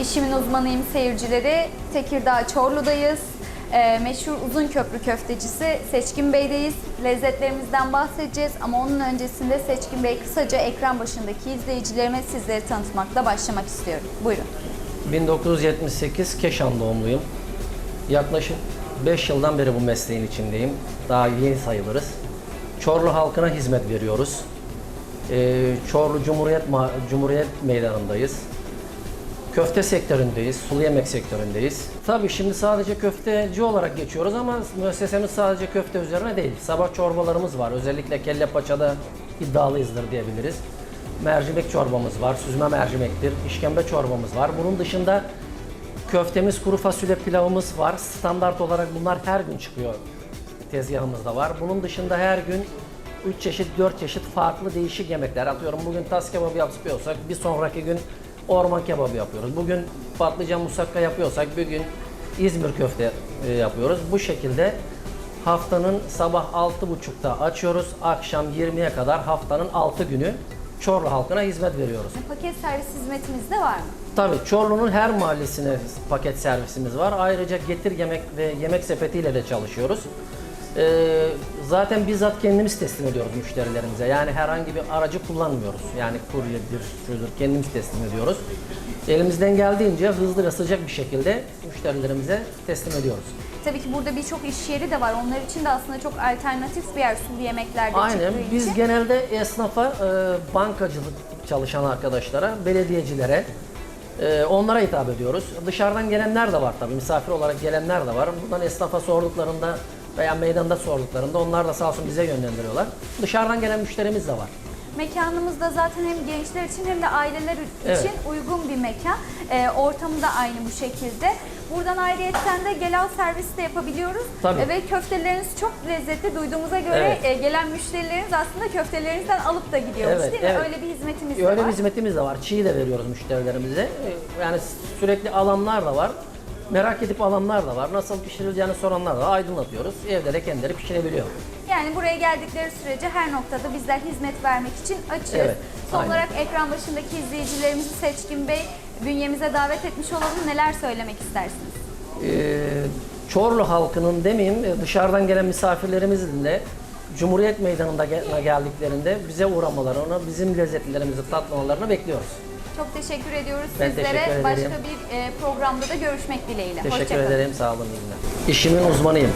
İşimin uzmanıyım seyircileri. Tekirdağ Çorlu'dayız. Ee, meşhur uzun köprü köftecisi Seçkin Bey'deyiz. Lezzetlerimizden bahsedeceğiz ama onun öncesinde Seçkin Bey kısaca ekran başındaki izleyicilerime sizleri tanıtmakla başlamak istiyorum. Buyurun. 1978 Keşan doğumluyum. Yaklaşık 5 yıldan beri bu mesleğin içindeyim. Daha yeni sayılırız. Çorlu halkına hizmet veriyoruz. Ee, Çorlu Cumhuriyet Ma- Cumhuriyet Meydanı'ndayız. Köfte sektöründeyiz, sulu yemek sektöründeyiz. Tabii şimdi sadece köfteci olarak geçiyoruz ama müessesemiz sadece köfte üzerine değil. Sabah çorbalarımız var. Özellikle kelle paçada iddialıyızdır diyebiliriz. Mercimek çorbamız var, süzme mercimektir, işkembe çorbamız var. Bunun dışında köftemiz, kuru fasulye pilavımız var. Standart olarak bunlar her gün çıkıyor tezgahımızda var. Bunun dışında her gün 3 çeşit, 4 çeşit farklı değişik yemekler. Atıyorum bugün tas kebabı yapıyorsak bir sonraki gün orman kebabı yapıyoruz. Bugün patlıcan musakka yapıyorsak bir gün İzmir köfte e, yapıyoruz. Bu şekilde haftanın sabah 6.30'da açıyoruz. Akşam 20'ye kadar haftanın 6 günü Çorlu halkına hizmet veriyoruz. Paket servis hizmetimiz de var mı? Tabii Çorlu'nun her mahallesine paket servisimiz var. Ayrıca getir yemek ve yemek sepetiyle de çalışıyoruz. Ee, zaten bizzat kendimiz teslim ediyoruz müşterilerimize. Yani herhangi bir aracı kullanmıyoruz. Yani kuryedir, şudur kendimiz teslim ediyoruz. Elimizden geldiğince hızlı ve sıcak bir şekilde müşterilerimize teslim ediyoruz. Tabii ki burada birçok iş yeri de var. Onlar için de aslında çok alternatif bir yer sulu yemeklerde Aynen. çıktığı Biz için. genelde esnafa, e, bankacılık çalışan arkadaşlara, belediyecilere, e, onlara hitap ediyoruz. Dışarıdan gelenler de var tabii. Misafir olarak gelenler de var. Buradan esnafa sorduklarında veya meydanda sorduklarında onlar da sağ olsun bize yönlendiriyorlar. Dışarıdan gelen müşterimiz de var. Mekanımızda zaten hem gençler için hem de aileler için Evet. uygun bir mekan. Ee, ortamı da aynı bu şekilde. Buradan ayrıyetten de gel al servis de yapabiliyoruz. Tabii. Ee, ve köfteleriniz çok lezzetli. Duyduğumuza göre Evet. e, gelen müşterileriniz aslında köftelerinizden alıp da gidiyormuş Evet, değil mi? evet. Öyle bir hizmetimiz de Öyle var. bir hizmetimiz de var. Çiğ de veriyoruz müşterilerimize. E, Yani sürekli alanlar da var. Merak edip alanlar da var. Nasıl pişirileceğini soranlar da var. aydınlatıyoruz. Evde de kendileri pişirebiliyor. Yani buraya geldikleri sürece her noktada bizler hizmet vermek için açığız. Evet, Son aynen. olarak ekran başındaki izleyicilerimizi Seçkin Bey bünyemize davet etmiş olalım. Neler söylemek istersiniz? Ee, Çorlu halkının demeyeyim e, dışarıdan gelen misafirlerimizin de Cumhuriyet Meydanı'nda gel- geldiklerinde bize uğramalarını, bizim lezzetlerimizi tatmalarını bekliyoruz. Çok teşekkür ediyoruz Ben sizlere. teşekkür. Başka bir e, programda da görüşmek dileğiyle. Teşekkür Hoşça kalın. ederim, sağ olun. İşimin uzmanıyım.